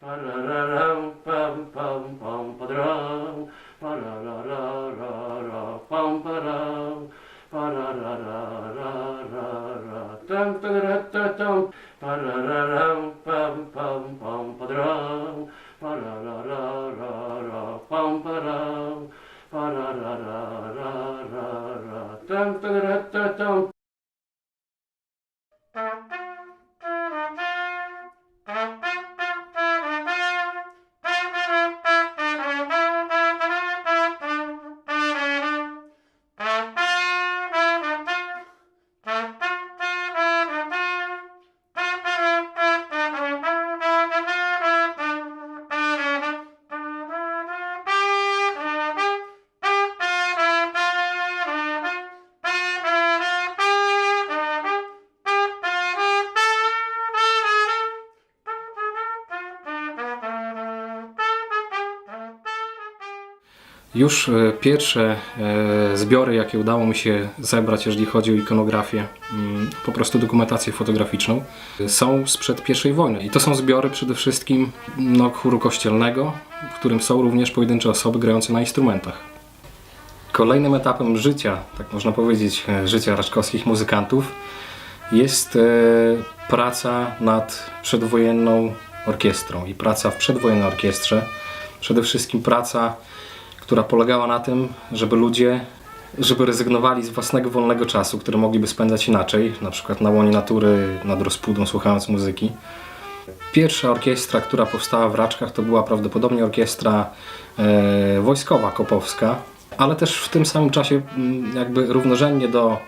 Ra, ra, ra, Już e, pierwsze e, zbiory, jakie udało mi się zebrać, jeżeli chodzi o ikonografię, mm, po prostu dokumentację fotograficzną, są sprzed I wojny. I to są zbiory przede wszystkim no, chóru kościelnego, w którym są również pojedyncze osoby grające na instrumentach. Kolejnym etapem życia, tak można powiedzieć, e, życia raczkowskich muzykantów jest praca nad przedwojenną orkiestrą i praca w przedwojennej orkiestrze. Przede wszystkim praca, która polegała na tym, żeby ludzie żeby rezygnowali z własnego wolnego czasu, który mogliby spędzać inaczej, na przykład na łonie natury, nad rozpudą, słuchając muzyki. Pierwsza orkiestra, która powstała w Raczkach, to była prawdopodobnie orkiestra e, wojskowa kopowska, ale też w tym samym czasie, mm, jakby równorzędnie do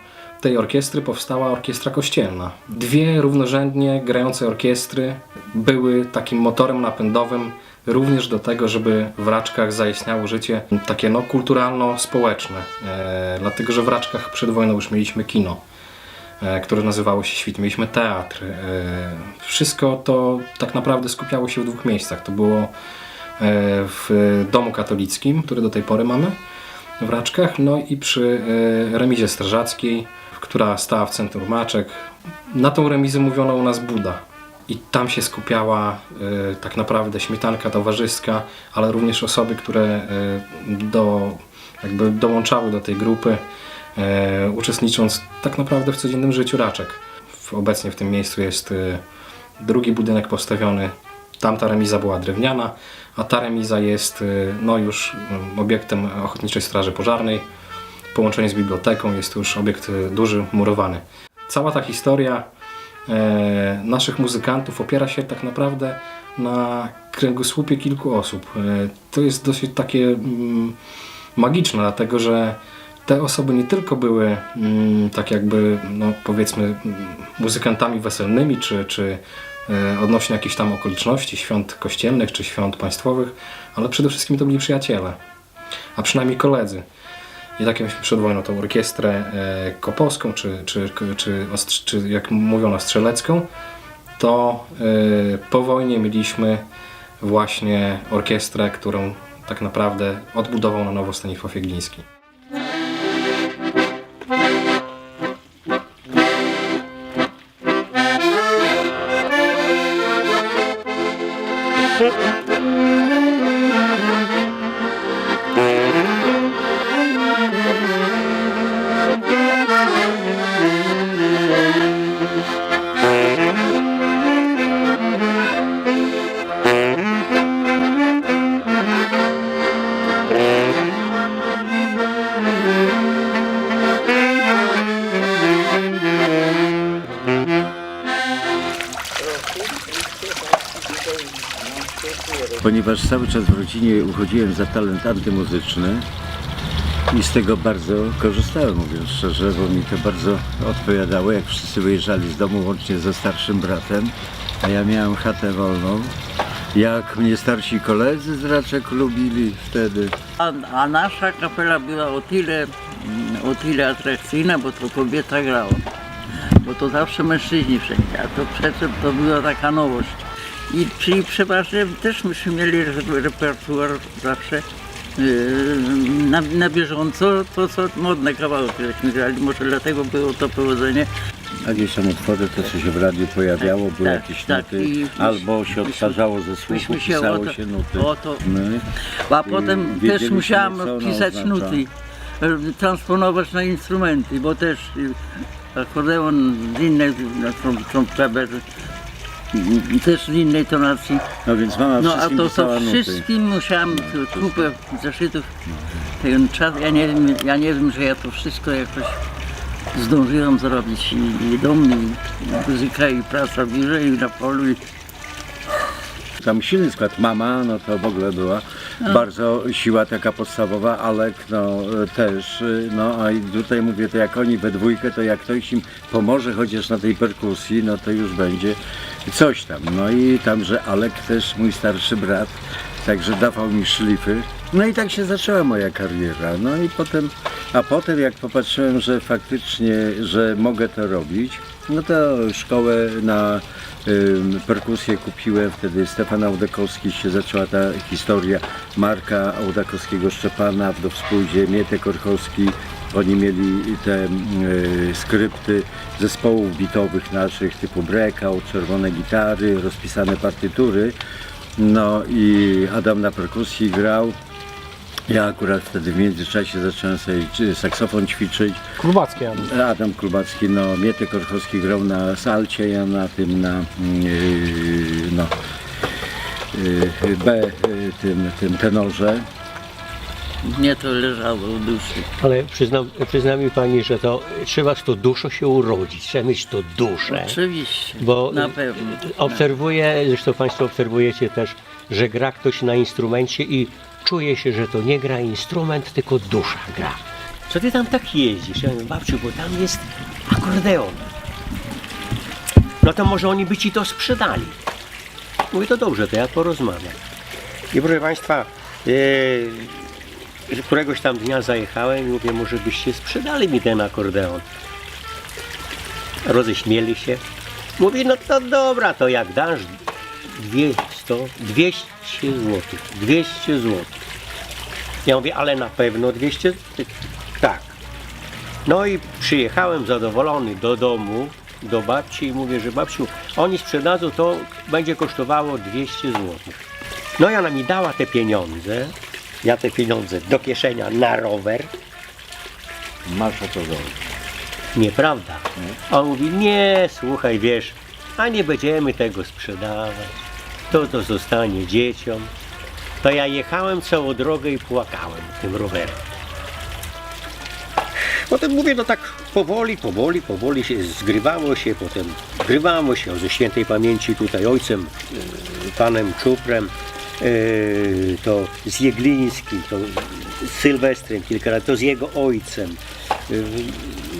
tej orkiestry, powstała orkiestra kościelna. Dwie równorzędnie grające orkiestry były takim motorem napędowym również do tego, żeby w Raczkach zaistniało życie takie no, kulturalno-społeczne. E, dlatego, że w Raczkach przed wojną już mieliśmy kino e, które nazywało się Świt. Mieliśmy teatr. e, Wszystko to tak naprawdę skupiało się w dwóch miejscach. To było e, w domu katolickim, który do tej pory mamy w Raczkach, no i przy e, remizie strażackiej, która stała w centrum Maczek. Na tą remizę mówiono u nas Buda. I tam się skupiała e, tak naprawdę śmietanka towarzyska, ale również osoby, które e, do, jakby dołączały do tej grupy, e, uczestnicząc tak naprawdę w codziennym życiu raczek. W, obecnie w tym miejscu jest e, drugi budynek postawiony. Tamta remiza była drewniana, a ta remiza jest e, no, już mm, obiektem Ochotniczej Straży Pożarnej. W połączeniu z biblioteką jest już obiekt e, duży, murowany. Cała ta historia naszych muzykantów opiera się tak naprawdę na kręgosłupie kilku osób. E, to jest dosyć takie mm, magiczne, dlatego że te osoby nie tylko były mm, tak jakby, no powiedzmy, mm, muzykantami weselnymi, czy, czy e, odnośnie jakichś tam okoliczności, świąt kościelnych, czy świąt państwowych, ale przede wszystkim to byli przyjaciele, a przynajmniej koledzy. I tak mieliśmy przed wojną tą orkiestrę e, kopowską, czy, czy, czy, czy jak strzelecką, to e, po wojnie mieliśmy właśnie orkiestrę, którą tak naprawdę odbudował na nowo Stanisław Jegliński. Ponieważ cały czas w rodzinie uchodziłem za talent antymuzyczny i z tego bardzo korzystałem, mówiąc szczerze, bo mi to bardzo odpowiadało, jak wszyscy wyjeżdżali z domu, łącznie ze starszym bratem, a ja miałem chatę wolną. Jak mnie starsi koledzy z Raczek lubili wtedy. A, a nasza kapela była o tyle, mm, o tyle atrakcyjna, bo to kobieta grała. Bo to zawsze mężczyźni wszędzie, a to przecież to była taka nowość. I czyli przeważnie też myśmy mieli re- repertuar zawsze yy, na, na bieżąco, to co modne kawałki żeśmy grali, może dlatego było to powodzenie. a gdzieś tam utwory, to co się w radiu pojawiało, były tak, jakieś tak. nuty, I- albo się odtwarzało ze słuchu, się pisało to- się nuty. o to- No, A potem też musiałam pisać nuty, transponować na instrumenty, bo też e, akordeon z innej, no, i- i też z innej tonacji. no więc mama No a wszystkim to, pisała to nuty. wszystkim musiałam tu kupę zeszytów. Ten czas, ja nie, wiem, ja nie wiem, że ja to wszystko jakoś zdążyłam zrobić i, i dom, i muzyka, i praca biurze, i na polu. I, Tam silny skład. Mama, no to w ogóle była bardzo siła taka podstawowa, Alek no też, y, no a i tutaj mówię, to jak oni we dwójkę, to jak ktoś im pomoże chociaż na tej perkusji, no to już będzie coś tam. No i tam, że Alek też, mój starszy brat, także dawał mi szlify. No i tak się zaczęła moja kariera. No i potem, a potem jak popatrzyłem, że faktycznie, że mogę to robić, no to szkołę na perkusję kupiłem, wtedy Stefan Audakowski się zaczęła ta historia Marka Audakowskiego Szczepana, do współdzie Mietek Orchowski. Oni mieli te y, skrypty zespołów bitowych naszych typu breakout, czerwone gitary, rozpisane partytury. No i Adam na perkusji grał. Ja akurat wtedy w międzyczasie zacząłem sobie czy- saksofon ćwiczyć. Królbackie Adam. Adam Klubacki, no Mietek Orchowski grał na salcie, ja na tym, na yy, no, yy, B, yy, tym, tym tenorze. mnie to leżało w duszy. Ale przyznam, przyzna mi pani, że to trzeba z to duszo się urodzić, trzeba mieć to duszę. Oczywiście, Bo na pewno. obserwuję, zresztą Państwo obserwujecie też, że gra ktoś na instrumencie i czuje się, że to nie gra instrument, tylko dusza gra. Co ty tam tak jeździsz? Ja mówię, babciu, bo tam jest akordeon. No to może oni by ci to sprzedali. Mówię, to dobrze, to ja porozmawiam. I proszę Państwa, yy, któregoś tam dnia zajechałem i mówię, może byście sprzedali mi ten akordeon. Roześmieli się. Mówi, no to dobra, to jak dasz 200, 200 zł. 200 zł. Ja mówię, ale na pewno 200 zł? Tak. No i przyjechałem zadowolony do domu, do babci i mówię, że babciu, oni sprzedadzą, to będzie kosztowało 200 zł. No i ona mi dała te pieniądze, ja te pieniądze do kieszenia na rower, Masz o to dowód. Nieprawda. A on mówi, nie, słuchaj, wiesz, a nie będziemy tego sprzedawać. To to zostanie dzieciom. To ja jechałem całą drogę i płakałem tym rowerem. Potem mówię, no tak powoli, powoli, powoli się zgrywało się, potem zgrywało się ze świętej pamięci tutaj ojcem, yy, panem Czuprem, yy, to z Jeglińskim, to z Sylwestrem kilka razy, to z jego ojcem. Yy,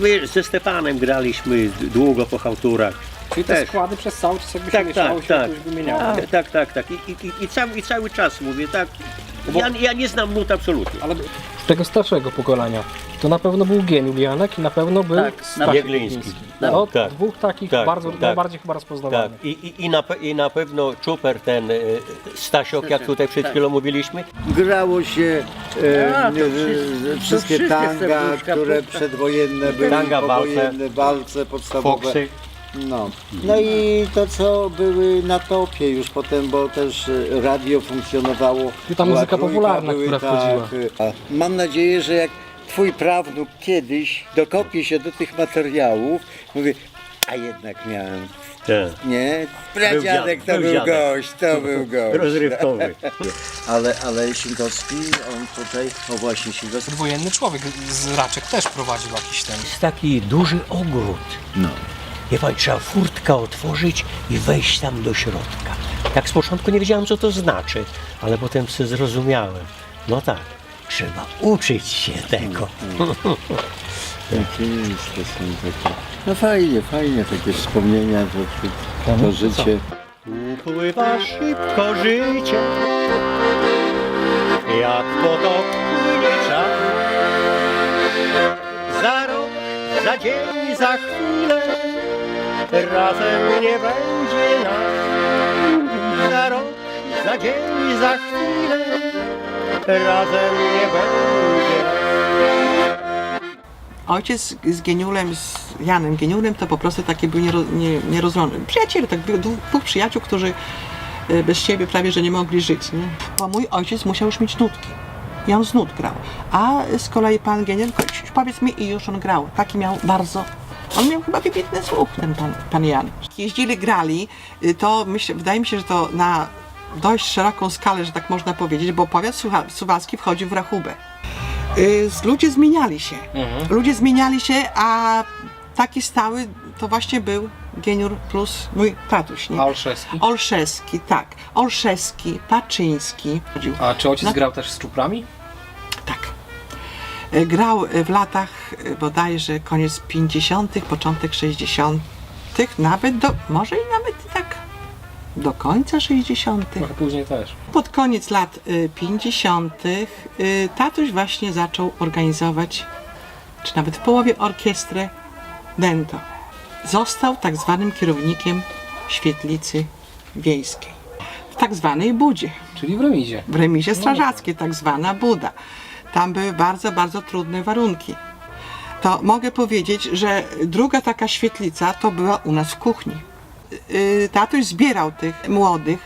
Wiesz, ze Stepanem graliśmy długo po chałturach. Czyli te Też. składy przez cały czas jakby Tak, się mieszały, tak, się tak. jakoś wymieniały. Tak, tak, tak. I, i, i, i, cały, I cały czas mówię, tak. Ja, ja nie znam nut absolutnie. Ale z tego starszego pokolenia to na pewno był Gen Julianek i na pewno był Tak, Stasiek Jegliński. Tak, No, tak. dwóch takich Tak, bardzo, tak. najbardziej chyba Tak, rozpoznawalnych. i, i, i, na, pe- i na pewno Czuper, ten y, Stasiok, jak tutaj przed tak. chwilą mówiliśmy, Grało się e, A, to e, wszystkie- to wszystkie wszystkie tanga, serduszka, które puszka. przedwojenne były, Tanga, walce. powojenne, walce podstawowe. Foksy. No. no i to co były na topie już potem, bo też e, radio funkcjonowało. I ta była muzyka trójka, popularna, były, która tak, wchodziła. e, Mam nadzieję, że jak twój prawnuk kiedyś dokopie się do tych materiałów, mówi, a jednak miałem, tak, nie? Pradziadek to był był dziadek. gość, to był gość. rozrywkowy. Ale, ale Sinkowski, on tutaj, o właśnie Sinkowski. Dwojenny człowiek z Raczek też prowadził jakiś ten. Jest taki duży ogród. No. Wie pan, trzeba furtkę otworzyć i wejść tam do środka. Tak z początku nie wiedziałem, co to znaczy, ale potem sobie zrozumiałem. No tak, trzeba uczyć się tego. To są takie. No fajnie, fajnie, takie wspomnienia, to, to, to życie. Upływa szybko życie, jak potok płynie czas. Za rok, za dzień, za chwilę, razem nie będzie nas. Za rok, za dzień, za chwilę, razem nie będzie ojciec z Geniulem, z Janem Geniulem, to po prostu takie były niero, nie, nierozłączne. Przyjaciele, tak było dwóch, dwóch przyjaciół, którzy e, bez siebie prawie, że nie mogli żyć, nie? Bo mój ojciec musiał już mieć nutki. I on z nut grał. A z kolei pan Geniel, powiedz mi, i już on grał. Taki miał bardzo on miał chyba wybitny słuch, ten pan, pan Jan. Jeździli, grali, y, to myślę, wydaje mi się, że to na dość szeroką skalę, że tak można powiedzieć, bo powiat suwalski wchodził w rachubę. Y, Ludzie zmieniali się. Ludzie zmieniali się, a taki stały to właśnie był Geniur plus mój tatuś. Nie? A Olszewski? Olszewski, tak. Olszewski, Paczyński. A czy ojciec grał też z czuprami? E, Grał e, w latach e, bodajże koniec 50., początek 60., nawet do, może i nawet tak do końca 60. Trochę później też. Pod koniec lat y, 50. y, tatuś właśnie zaczął organizować, czy nawet w połowie orkiestrę Dento. Został tak zwanym kierownikiem świetlicy wiejskiej. W tak zwanej budzie Czyli w remizie. w remizie strażackiej, tak zwana Buda. Tam były bardzo, bardzo trudne warunki. To mogę powiedzieć, że druga taka świetlica to była u nas w kuchni. Yy, Tatuś zbierał tych młodych,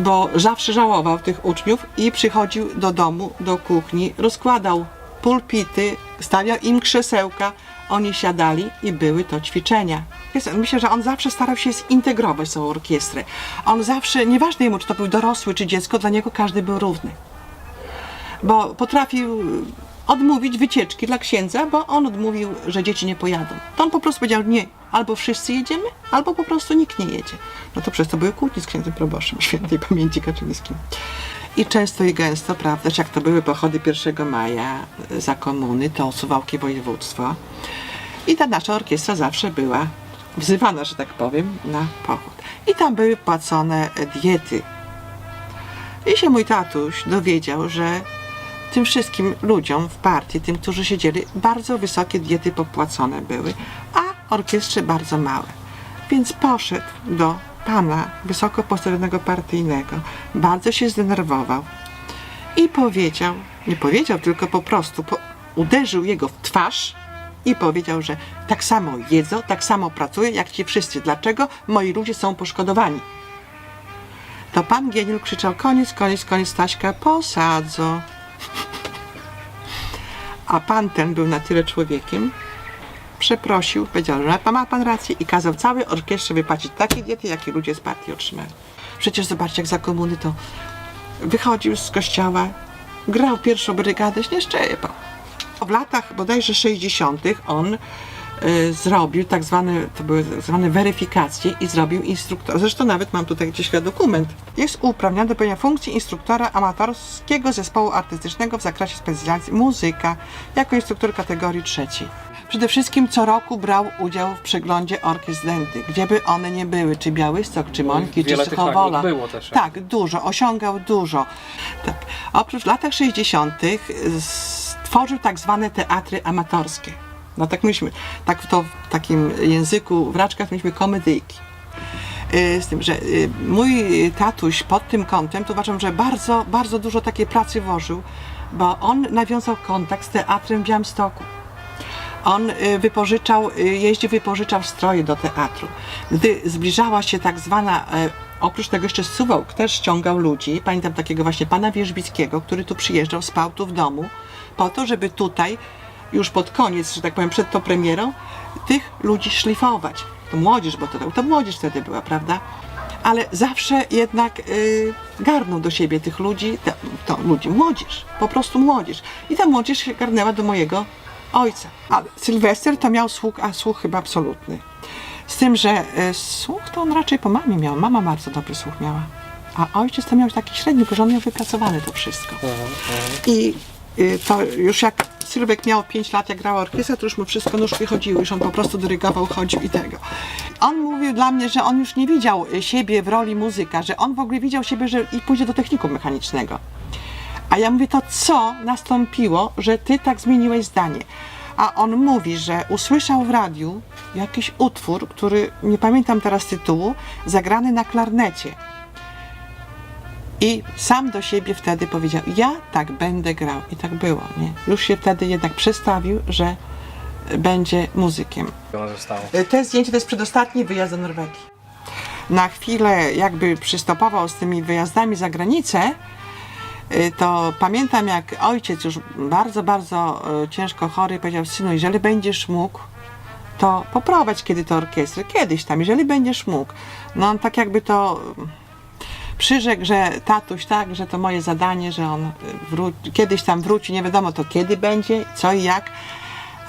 bo zawsze żałował tych uczniów i przychodził do domu, do kuchni, rozkładał pulpity, stawiał im krzesełka, oni siadali i były to ćwiczenia. Myślę, że on zawsze starał się zintegrować tą orkiestrę. On zawsze, nieważne jemu, czy to był dorosły, czy dziecko, dla niego każdy był równy. Bo potrafił odmówić wycieczki dla księdza, bo on odmówił, że dzieci nie pojadą. To on po prostu powiedział, nie, albo wszyscy jedziemy, albo po prostu nikt nie jedzie. No to przez to były kłótnie z księdzem proboszczem, świętej pamięci Kaczyńskim. I często i gęsto, prawda, jak to były pochody 1 maja e, za komuny, to suwałki województwo. I ta nasza orkiestra zawsze była wzywana, że tak powiem, na pochód. I tam były płacone e, diety. I się mój tatuś dowiedział, że tym wszystkim ludziom w partii, tym, którzy siedzieli, bardzo wysokie diety popłacone były, a orkiestrze bardzo małe. Więc poszedł do pana wysoko postawionego partyjnego, bardzo się zdenerwował i powiedział, nie powiedział, tylko po prostu po, uderzył jego w twarz i powiedział, że tak samo jedzą, tak samo pracują jak ci wszyscy. Dlaczego moi ludzie są poszkodowani? To pan Gieniul krzyczał, koniec, koniec, koniec, Staśka, posadzą. A pan ten był na tyle człowiekiem, przeprosił, powiedział, że ma pan rację i kazał całej orkiestrze wypłacić takie diety, jakie ludzie z partii otrzymali. Przecież zobaczcie, jak za komuny to wychodził z kościoła, grał pierwszą brygadę, nie szczepał. W latach bodajże 60. on zrobił tak zwane, to były tak zwane weryfikacje i zrobił instruktora. Zresztą nawet mam tutaj gdzieś dokument. Jest uprawniony do pełnienia funkcji instruktora amatorskiego zespołu artystycznego w zakresie specjalizacji muzyka jako instruktor kategorii trzeciej. Przede wszystkim co roku brał udział w przeglądzie orkiestr Denty, gdzie by one nie były, czy Białystok, czy Mońki, czy Wiele tych Suchowola. nagród było też. Tak, dużo, osiągał dużo. Tak. Oprócz w latach 60. stworzył tak zwane teatry amatorskie. No tak myśmy, tak to w takim języku w raczkach myśmy komedyjki. Y, Z tym, że y, mój tatuś pod tym kątem, to uważam, że bardzo, bardzo dużo takiej pracy włożył, bo on nawiązał kontakt z teatrem w Białymstoku. On y, wypożyczał, jeździł, wypożyczał stroje do teatru. Gdy zbliżała się tak zwana, e, oprócz tego jeszcze Suwałk też ściągał ludzi. Pamiętam takiego właśnie pana Wierzbickiego, który tu przyjeżdżał, spał tu w domu, po to, żeby tutaj już pod koniec, że tak powiem, przed tą premierą, tych ludzi szlifować. To młodzież, bo to, to młodzież wtedy była, prawda? Ale zawsze jednak y, garnął do siebie tych ludzi, te, to ludzi, młodzież, po prostu młodzież. I ta młodzież się garnęła do mojego ojca. A Sylwester to miał słuch, a słuch chyba absolutny. Z tym, że y, słuch to on raczej po mamie miał. Mama bardzo dobry słuch miała. A ojciec to miał taki średni, że on miał wypracowane to wszystko. I y, to już jak Sylwek miał 5 lat, jak grała orkiestra, to już mu wszystko nóżki chodziły, już on po prostu dyrygował, chodził i tego. On mówił dla mnie, że on już nie widział siebie w roli muzyka, że on w ogóle widział siebie, że i pójdzie do technikum mechanicznego. A ja mówię, to co nastąpiło, że ty tak zmieniłeś zdanie? A on mówi, że usłyszał w radiu jakiś utwór, który nie pamiętam teraz tytułu, zagrany na klarnecie. I sam do siebie wtedy powiedział, ja tak będę grał. I tak było, nie? Już się wtedy jednak przestawił, że będzie muzykiem. Ono zostało. E, To zdjęcie to jest przedostatni wyjazd do Norwegii. Na chwilę jakby przystopował z tymi wyjazdami za granicę, y, to pamiętam jak ojciec już bardzo, bardzo y, ciężko chory powiedział, synu, jeżeli będziesz mógł, to poprowadź kiedy to orkiestrę, kiedyś tam, jeżeli będziesz mógł. No on tak jakby to y, przyrzekł, że tatuś tak, że to moje zadanie, że on kiedyś tam wróci, nie wiadomo to kiedy będzie, co i jak,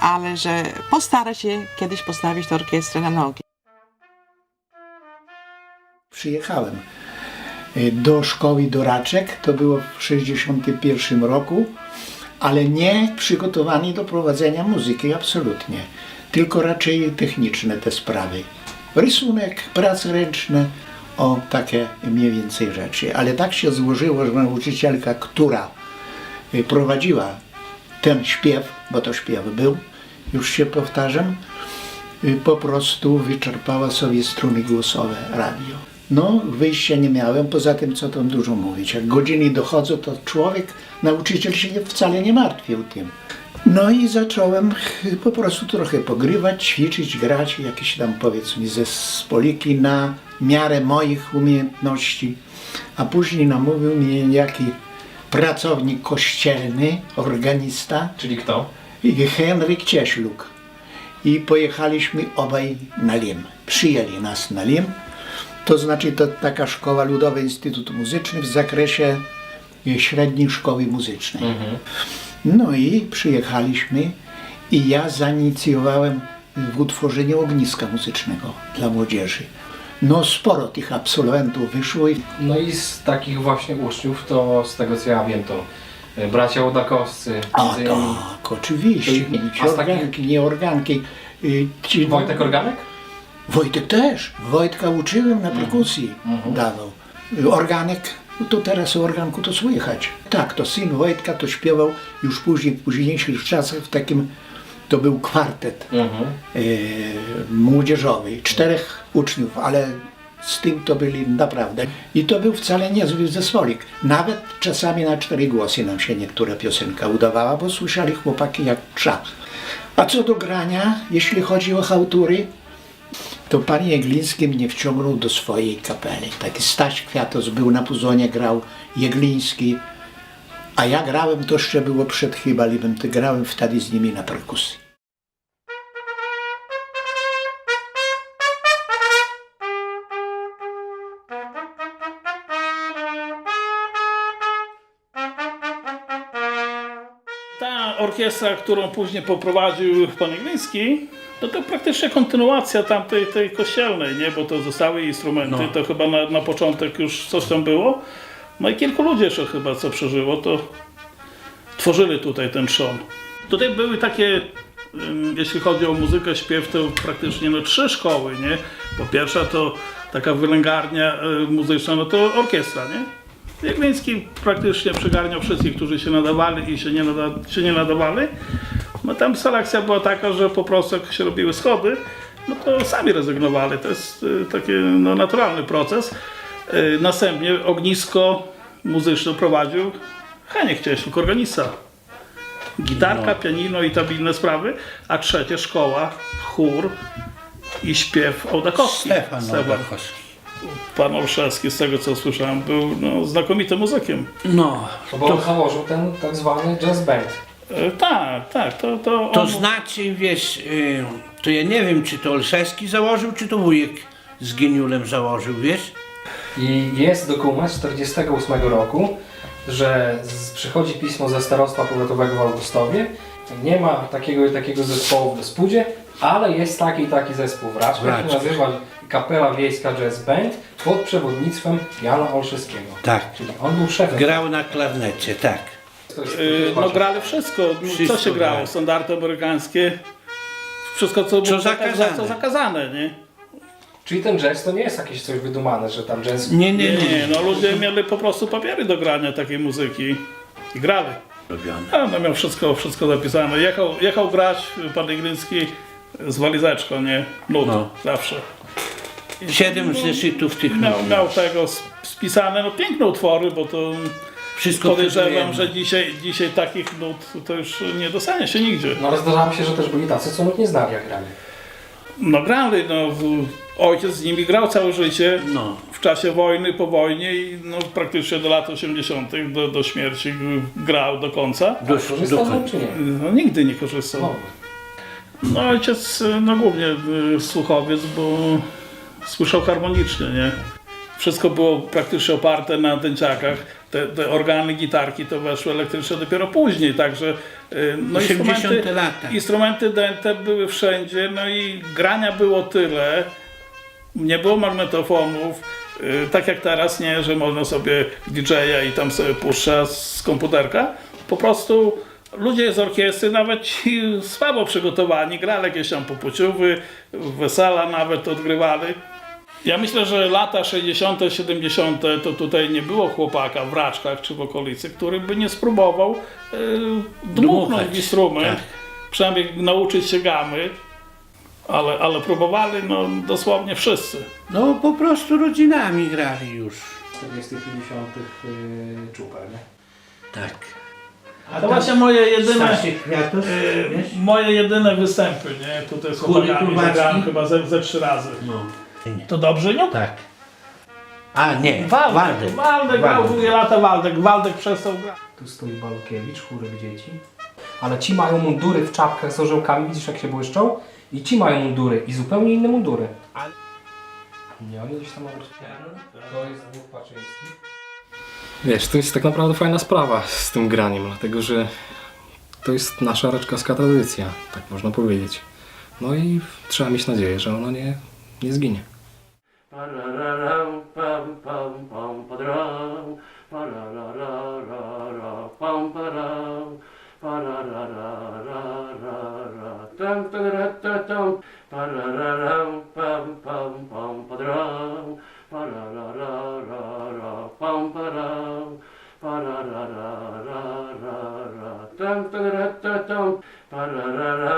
ale że postara się kiedyś postawić tę orkiestrę na nogi. Przyjechałem y, do szkoły doraczek, to było w 61 roku, ale nie przygotowani do prowadzenia muzyki, absolutnie. Tylko raczej techniczne te sprawy. Rysunek, prace ręczne, o takie mniej więcej rzeczy. Ale tak się złożyło, że nauczycielka, która y, prowadziła ten śpiew, bo to śpiew był, już się powtarzam, y, po prostu wyczerpała sobie struny głosowe radio. No, wyjścia nie miałem, poza tym, co tam dużo mówić. Jak godziny dochodzą, to człowiek, nauczyciel się wcale nie martwił tym. No i zacząłem po prostu trochę pogrywać, ćwiczyć, grać jakieś tam powiedzmy zespoliki na miarę moich umiejętności. A później namówił mnie niejaki pracownik kościelny, organista, Czyli kto? Henryk Cieśluk. I pojechaliśmy obaj na Lim. Przyjęli nas na Lim. To znaczy to taka szkoła Ludowy Instytut Muzyczny w zakresie e, średniej szkoły muzycznej. No i przyjechaliśmy i ja zainicjowałem w utworzeniu ogniska muzycznego dla młodzieży. No sporo tych absolwentów wyszło i No i z takich właśnie uczniów, to z tego co ja wiem, to y, bracia Łodakowscy, A innymi tak, oczywiście. To- a z takich- Organki, nie organki. Y, Ci, Wojtek Organek? Wojtek też. Wojtka uczyłem na perkusji, dawał. Organek, no to teraz o organku to słychać. Tak, to syn Wojtka to śpiewał już później, w późniejszych czasach w takim, to był kwartet Mhm. e, młodzieżowy. Czterech uczniów, ale z tym to byli naprawdę. I to był wcale niezły zespolik. Nawet czasami na cztery głosy nam się niektóra piosenka udawała, bo słyszeli chłopaki jak trza. A co do grania, jeśli chodzi o chałtury, to pan Jegliński mnie wciągnął do swojej kapeli. Taki Staś Kwiatos był na puzonie, grał Jegliński, a ja grałem, to jeszcze było przed chyba Libem, to grałem wtedy z nimi na perkusji. Orkiestra, którą później poprowadził pan Igliński, to to praktycznie kontynuacja tamtej tej kościelnej, nie? Bo to zostały instrumenty, to chyba na, na początek już coś tam było. No i kilku ludzi jeszcze chyba co przeżyło, to tworzyli tutaj ten trzon. Tutaj były takie, jeśli chodzi o muzykę, śpiew, to praktycznie no, trzy szkoły, nie? Po pierwsza to taka wylęgarnia y, muzyczna, no to orkiestra, nie? Jagniński praktycznie przygarniał wszystkich, którzy się nadawali i się nie, nada, się nie nadawali. No tam selekcja była taka, że po prostu jak się robiły schody, no to sami rezygnowali. To jest y, taki no, naturalny proces. Y, następnie ognisko muzyczne prowadził Heniek Cieśluk, organista. Gitarka, pianino i tam inne sprawy. A trzecia szkoła, chór i śpiew Ołdakowski. Stefan Ołdakowski. Pan Olszewski, z tego co słyszałem, był no, znakomitym muzykiem. No, Bo on założył ten tak zwany jazz band. E, tak, tak, to, to, to on, znaczy, wiesz, y, to ja nie wiem, czy to Olszewski założył, czy to wujek z Geniulem założył, wiesz? I jest dokument z 48 roku, że z, przychodzi pismo ze starostwa powiatowego w Augustowie. Nie ma takiego i takiego zespołu w Despudzie, ale jest taki i taki zespół w Raczkach. Raczkach. Nazywa Kapela Wiejska Jazz Band pod przewodnictwem Jana Olszewskiego. Tak. Czyli on był szefem. Grał na klarnecie, tak. To jest- y, no grali wszystko. Wszystko co się grało? grali. Standardy amerykańskie. Wszystko co było zakazane. Co zakazane, nie? Czyli ten jazz to nie jest jakieś coś wydumane, że tam jazz... Nie, nie, Nie, nie. nie, no ludzie mieli po prostu papiery do grania takiej muzyki i grali. Robione. A no miał wszystko, wszystko zapisane. Jechał, jechał grać pan Igliński z walizeczką, nie? Nut, No. zawsze. Siedem zeszytów tych Miał, nut. miał tego sp- spisane, no piękne utwory, bo to Wszystko podejrzewam, że dzisiaj, dzisiaj takich nut to już nie dostanie się nigdzie. No ale zdarzało się, że też byli tacy, co nut nie znali jak grali. No grali, no ojciec z nimi grał całe życie. No. w czasie wojny, po wojnie i no, praktycznie do lat 80. Do, do śmierci grał do końca. Do, Korzystał do, nie? No, nigdy nie korzystał. No. No ojciec no głównie y, słuchowiec, bo słyszał harmonicznie, nie? Wszystko było praktycznie oparte na dęciakach. Te, te organy, gitarki to weszły elektryczne dopiero później, także y, no 80 instrumenty, lata. instrumenty dęte były wszędzie, no i grania było tyle, nie było magnetofonów, y, tak jak teraz, nie, że można sobie DJ-a i tam sobie puszcza z komputerka. Po prostu ludzie z orkiestry, nawet ci słabo przygotowani, grali jakieś tam popuciowy, wesela nawet odgrywali. Ja myślę, że lata 60., 70. to tutaj nie było chłopaka w Raczkach czy w okolicy, który by nie spróbował y, dmuchnąć Dmuchać, w instrument, tak. przynajmniej nauczyć się gamy, ale, ale próbowali no, dosłownie wszyscy. no po prostu rodzinami grali już. 40 50 yy, czuper, nie? Tak. To właśnie moje jedyne, Stasiek Kwiatos, y, wiesz? moje jedyne występy, nie? Tutaj z Chóry chłopakami zagrałem chyba ze, ze trzy razy. No. To dobrze, nie? Tak. A nie, Waldek, Waldek. Waldek grał Waldek. długie lata, Waldek, Waldek przestał grać. Tu stoi Balukiewicz, chórek dzieci. Ale ci mają mundury w czapkach z orzełkami, widzisz jak się błyszczą? I ci mają mundury i zupełnie inne mundury. Nie, oni gdzieś tam nawet... To jest dwóch Paczyńskich. Wiesz, to jest tak naprawdę fajna sprawa z tym graniem, dlatego że to jest nasza raczkowska tradycja, tak można powiedzieć. No i trzeba mieć nadzieję, że ona nie, nie zginie. down. Ba-da-da-da.